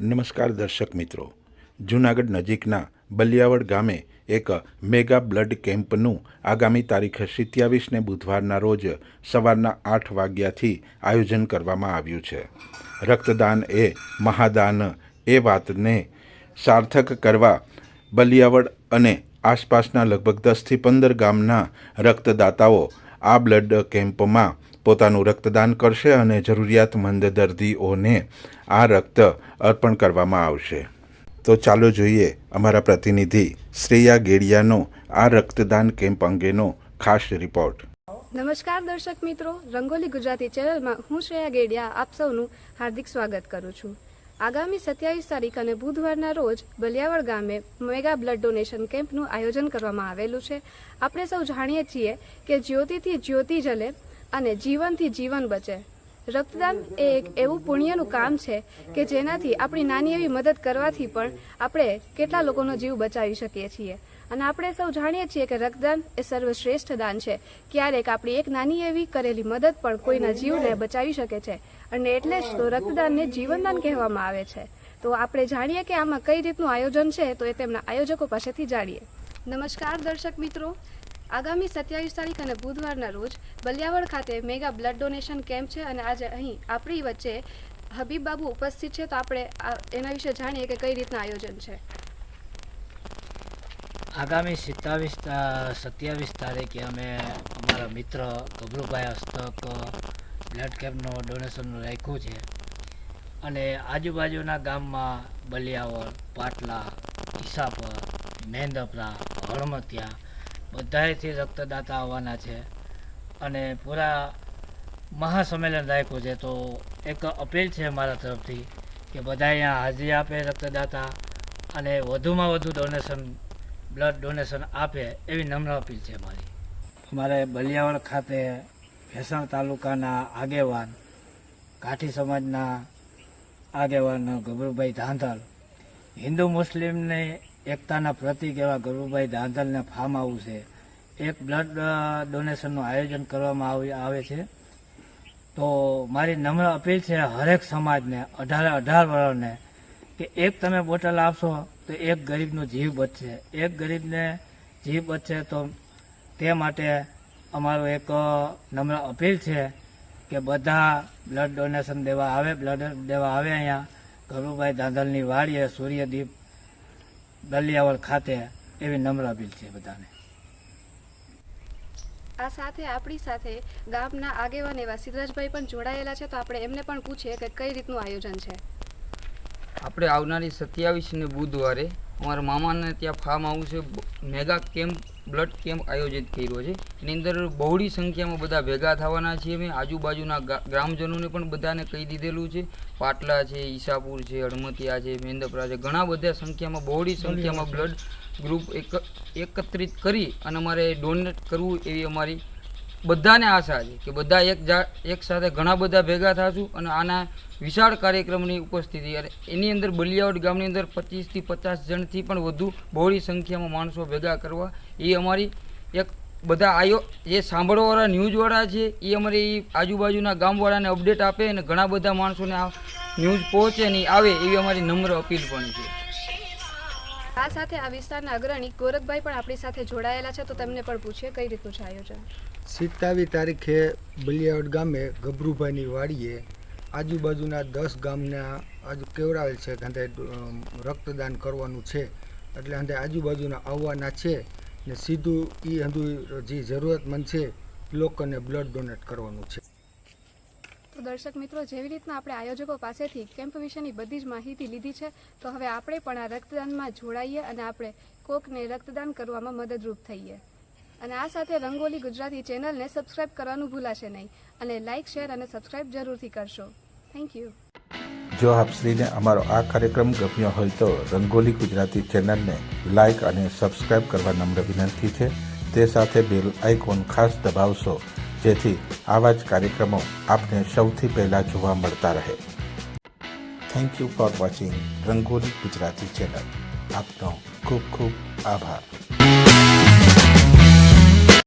નમસ્કાર દર્શક મિત્રો. જૂનાગઢ નજીકના બલિયાવડ ગામે એક મેગા બ્લડ કેમ્પનું આગામી તારીખ સિત્યાવીસને બુધવારના રોજ સવારના આઠ વાગ્યાથી આયોજન કરવામાં આવ્યું છે. રક્તદાન એ મહાદાન એ વાતને સાર્થક કરવા બલિયાવડ અને આસપાસના લગભગ દસથી પંદર ગામના રક્તદાતાઓ આ બ્લડ કેમ્પમાં પોતાનું રક્તદાન કરશે અને જરૂરિયાતમંદ દર્દીઓને આ રક્ત અર્પણ કરવામાં આવશે. તો ચાલો જોઈએ અમારા પ્રતિનિધિ શ્રેયા ગેડિયાનો આ રક્તદાન કેમ્પ અંગેનો ખાસ રિપોર્ટ. નમસ્કાર દર્શક મિત્રો, રંગોલી ગુજરાતી ચેનલમાં હું શ્રેયા ગેડિયા આપ સૌનું હાર્દિક સ્વાગત કરું છું. આગામી સત્યાવીસ તારીખ અને બુધવારના રોજ બલિયાવળ ગામે મેગા બ્લડ ડોનેશન કેમ્પનું આયોજન કરવામાં આવેલું છે. આપણે સૌ જાણીએ છીએ કે જ્યોતિથી જ્યોતિ જલે અને જીવનથી જીવન બચે. રક્તદાન એ એક એવું પુણ્યનું કામ છે કે જેનાથી આપણી નાની એવી મદદ કરવાથી પણ આપણે કેટલા લોકોનો જીવ બચાવી શકીએ છીએ. અને આપણે સૌ જાણીએ છીએ કે રક્તદાન એ સર્વશ્રેષ્ઠ દાન છે. ક્યારેક આપણી એક નાની એવી કરેલી મદદ પણ કોઈના જીવને બચાવી શકે છે. અને એટલે જ તો રક્તદાનને જીવનદાન કહેવામાં આવે છે. તો આપણે જાણીએ કે આમાં કઈ રીતનું આયોજન છે તો એ તેમના આયોજકો પાસેથી જાણીએ. નમસ્કાર દર્શક મિત્રો. આગામી સત્યાવીસ તારીખ અને બુધવારના રોજ બલિયાવળ ખાતે મેગા બ્લડ ડોનેશન કેમ્પ છે અને આજે અહીં આપણી વચ્ચે હબીબ બાબુ ઉપસ્થિત છે. તો આપણે એના વિશે જાણીએ કે કઈ રીતના આયોજન છે. આગામી સત્યાવીસ સત્યાવીસ તારીખે અમે અમારા મિત્ર ગભરુભાઈ હસ્તક બ્લડ કેમ્પનું ડોનેશન રાખ્યું છે. અને આજુબાજુના ગામમાં બલિયાવળ, પાટલા, ઈસાપર, મેંદપરા, હળમતિયા બધાએથી રક્તદાતા આવવાના છે. અને પૂરા મહાસંમેલન રાખ્યું છે. તો એક અપીલ છે મારા તરફથી કે બધા અહીંયા હાજરી આપે રક્તદાતા અને વધુમાં વધુ ડોનેશન બ્લડ ડોનેશન આપે એવી નમ્ર અપીલ છે મારી અમારે બલિયાવળ ખાતે ભેસાણ તાલુકાના આગેવાન, કાઠી સમાજના આગેવાન ગભરુભાઈ ધાંધલ, હિન્દુ મુસ્લિમની એકતાના પ્રતિક એવા ગરુભાઈ ધાંધલને ફાર્મ હાઉસ છે. એક બ્લડ ડોનેશનનું આયોજન કરવામાં આવી, આવે છે. તો મારી નમ્ર અપીલ છે હરેક સમાજને, અઢારે, અઢાર વર્ષને કે એક તમે બોટલ આપશો તો એક ગરીબનો જીવ બચશે. એક ગરીબને જીવ બચશે તો તે માટે અમારો એક નમ્ર અપીલ છે કે બધા બ્લડ ડોનેશન દેવા આવે, બ્લડ દેવા આવે અહીંયા. ગરુભાઈ દાંધલની વાડીએ સૂર્યદીપ દલિયાવળ ખાતે એવી નમ્ર અપીલ છે બધાને. આ સાથે આપણી સાથે ગામના આગેવાન એવા સિદ્ધરાજભાઈ પણ જોડાયેલા છે તો આપણે એમને પણ પૂછીએ કે કઈ રીતનું આયોજન છે? આપણે આવનારી સત્યાવીસને બુધવારે અમારા મામાને ત્યાં ફાર્મ હાઉસે મેગા કેમ્પ બ્લડ કેમ્પ આયોજિત કર્યો છે. એની અંદર બહોળી સંખ્યામાં બધા ભેગા થવાના છીએ અમે. આજુબાજુના ગ્રામજનોને પણ બધાને કહી દીધેલું છે. પાટલા છે, ઈસાપુર છે, હળમતિયા છે મેંદપરા છે ઘણા બધા સંખ્યામાં, બહોળી સંખ્યામાં બ્લડ ગ્રુપ એક, એકત્રિત કરી અને અમારે ડોનેટ કરવું એવી અમારી બધાને આશા છે કે બધા એક જા, એક સાથે ઘણા બધા ભેગા થશું અને આના વિશાળ કાર્યક્રમની ઉપસ્થિતિ અને એની અંદર બલિયાવડ ગામની અંદર પચીસથી પચાસ જણથી પણ વધુ બહોળી સંખ્યામાં માણસો ભેગા કરવા, એ અમારી એક બધા આયો જે સાંભળવાવાળા ન્યૂઝવાળા છે, એ અમારી આજુબાજુના ગામવાળાને અપડેટ આપે અને ઘણા બધા માણસોને આ ન્યૂઝ પહોંચે ને આવે એવી અમારી નમ્ર અપીલ પણ છે. આ સાથે આ વિસ્તારના અગ્રણી ગોરખભાઈ પણ આપણી સાથે જોડાયેલા છે, તો તેમને પણ પૂછીએ કઈ રીતનું છે આયોજન? સિત્તાવીસ તારીખે બલિયાવડ ગામે ગભરુભાઈની વાડીએ આજુબાજુના દસ ગામના આજુ કેવડાવેલ છે કે રક્તદાન કરવાનું છે. એટલે અંતે આજુબાજુના આવવાના છે ને સીધું એ હંધુ જે જરૂરતમંદ છે લોકોને બ્લડ ડોનેટ કરવાનું છે. તો દર્શક મિત્રો, જેવી રીતના આપણે આયોજકો પાસેથી કેમ્પ વિશેની બધી જ માહિતી લીધી છે, તો હવે આપણે પણ આ રક્તદાનમાં જોડાઈએ અને આપણે કોકને રક્તદાન કરવામાં મદદરૂપ થઈએ. અને આ સાથે રંગોલી ગુજરાતી ચેનલને સબસ્ક્રાઇબ કરવાનું ભૂલાશે નહીં. અને લાઇક શેર અને સબસ્ક્રાઇબ જરૂરથી કરશો. થેન્ક યુ જો આપશ્રીને અમારો આ કાર્યક્રમ ગમ્યો હોય તો રંગોલી ગુજરાતી ચેનલને લાઇક અને સબસ્ક્રાઇબ કરવા નમ્ર વિનંતી છે. તે સાથે બેલ આઇકોન ખાસ દબાવશો, જેથી આવા જ કાર્યક્રમો આપને સૌથી પહેલાં જોવા મળતા રહે. Thank you for watching Rangoli Gujarati channel. આપનો ખૂબ ખૂબ આભાર.